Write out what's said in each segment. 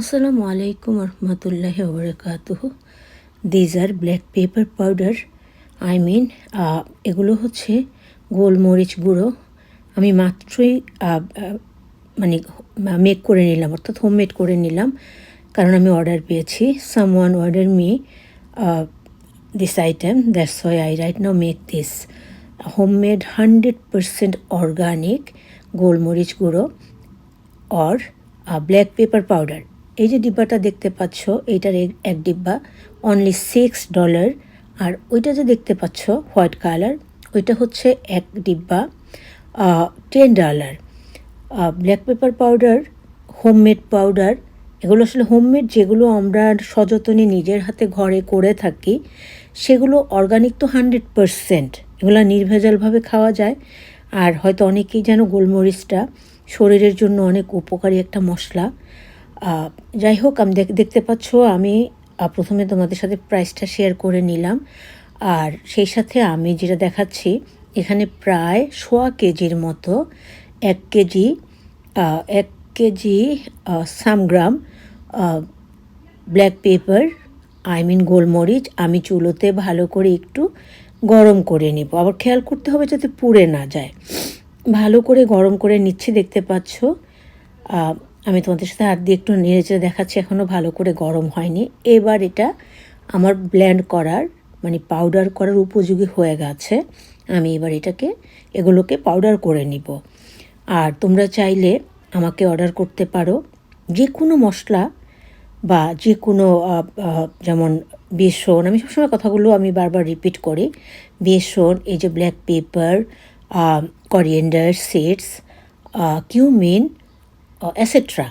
আসসালামু আলাইকুম রহমতুল্লাহ ওবরাকাতুহ। These are black pepper powder I mean এগুলো হচ্ছে গোলমরিচ গুঁড়ো। আমি মাত্রই মানে মেক করে নিলাম, অর্থাৎ হোমমেড করে নিলাম, কারণ আমি অর্ডার পেয়েছি। Some one order me this item that's why I right now make this homemade hundred percent organic গোলমরিচ গুঁড়ো অর ব্ল্যাক পেপার পাউডার এই যে ডিব্বাটা দেখতে পাচ্ছ, এইটার এক- ডিব্বা অনলি সিক্স ডলার আর ওইটা যে দেখতে পাচ্ছ হোয়াইট কালার ওইটা হচ্ছে এক ডিব্বা ten dollar black pepper powder homemade powder এগুলো আসলে হোমমেড যেগুলো আমরা সযত্নে নিজের হাতে ঘরে করে থাকি, সেগুলো অর্গানিক তো হান্ড্রেড পারসেন্ট এগুলো নির্ভেজালভাবে খাওয়া যায়, আর হয়তো অনেকেই যেন গোলমরিচটা শরীরের জন্য অনেক উপকারী একটা মশলা যাই হোক আমি দেখ- দেখতে পাচ্ছ, আমি প্রথমে তোমাদের সাথে প্রাইসটা শেয়ার করে নিলাম। আর সেই সাথে আমি যেটা দেখাচ্ছি, এখানে প্রায় সোয়া কেজির মতো এক কেজি এক KG some gram black pepper I mean গোলমরিচ আমি চুলোতে ভালো করে একটু গরম করে নেব। আবার খেয়াল করতে হবে যাতে পুড়ে না যায়। ভালো করে গরম করে নিচ্ছি, দেখতে পাচ্ছ। আমি তোমাদের সাথে হাত দিয়ে একটু নেড়েচেড়ে দেখাচ্ছি এখনও ভালো করে গরম হয়নি। এবার এটা আমার ব্ল্যান্ড করার মানে পাউডার করার উপযোগী হয়ে গেছে। আমি এবার এটাকে, এগুলোকে পাউডার করে নিব। আর তোমরা চাইলে আমাকে অর্ডার করতে পারো যে কোনো মশলা বা যে কোনো যেমন বেসন, আমি সবসময় কথাগুলো আমি বারবার রিপিট করি। বেসন, এই যে black pepper coriander seeds cumin etcetera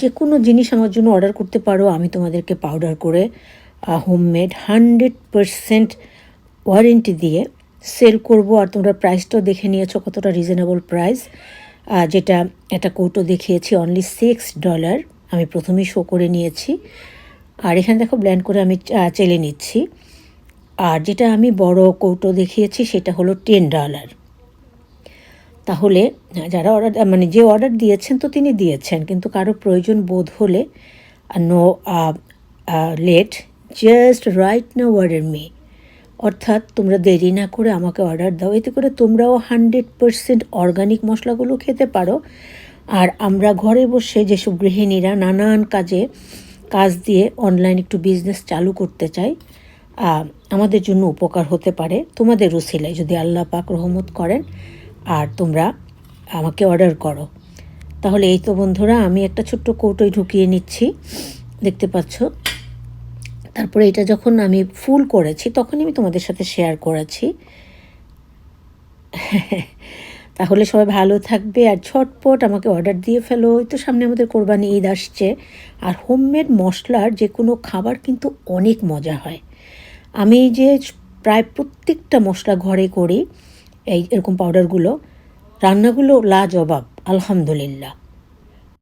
যে কোনো জিনিস আমার জন্য অর্ডার করতে পারো, আমি তোমাদেরকে পাউডার করে হোমমেড হান্ড্রেড পারসেন্ট ওয়ারেন্টি দিয়ে সেল করব। আর তোমরা প্রাইসটাও দেখে নিয়েছো কতটা রিজনেবল প্রাইস যেটা একটা কৌটো দেখিয়েছি অনলি সিক্স ডলার আমি প্রথমেই শো করে নিয়েছি। আর এখানে দেখো ব্ল্যান্ড করে আমি চেলে নিচ্ছি। আর যেটা আমি বড় কৌটো দেখিয়েছি, সেটা হলো টেন ডলার তাহলে যারা অর্ডার মানে যে অর্ডার দিয়েছেন তো তিনি দিয়েছেন, কিন্তু কারও প্রয়োজন বোধ হলে নো লেট জাস্ট রাইট না অর্ডার মি অর্থাৎ তোমরা দেরি না করে আমাকে অর্ডার দাও, এতে করে তোমরাও হান্ড্রেড পারসেন্ট অর্গানিক মশলাগুলো খেতে পারো। আর আমরা ঘরে বসে যেসব গৃহিণীরা নানান কাজে, কাজ দিয়ে অনলাইন একটু বিজনেস চালু করতে চাই আমাদের জন্য উপকার হতে পারে। তোমাদের রসিলায় যদি আল্লাহ পাক রহমত করেন। আর তোমরা আমাকে অর্ডার করো। তাহলে এই তো বন্ধুরা, আমি একটা ছোট্ট কৌটোয় ঢুকিয়ে নিচ্ছি। দেখতে পাচ্ছ? তারপরে এটা যখন আমি ফুল করেছি তখন আমি তোমাদের সাথে শেয়ার করেছি। তাহলে সবাই ভালো থাকবে আর ঝটপট আমাকে অর্ডার দিয়ে ফেলো। ওই তো সামনে আমাদের কোরবানি ঈদ আসছে। আর হোমমেড মশলার যে কোনো খাবার কিন্তু অনেক মজা হয়। আমি যে প্রায় প্রত্যেকটা মশলা ঘরে করি এই এরকম পাউডারগুলো রান্নাগুলো লাজবাব আলহামদুলিল্লাহ।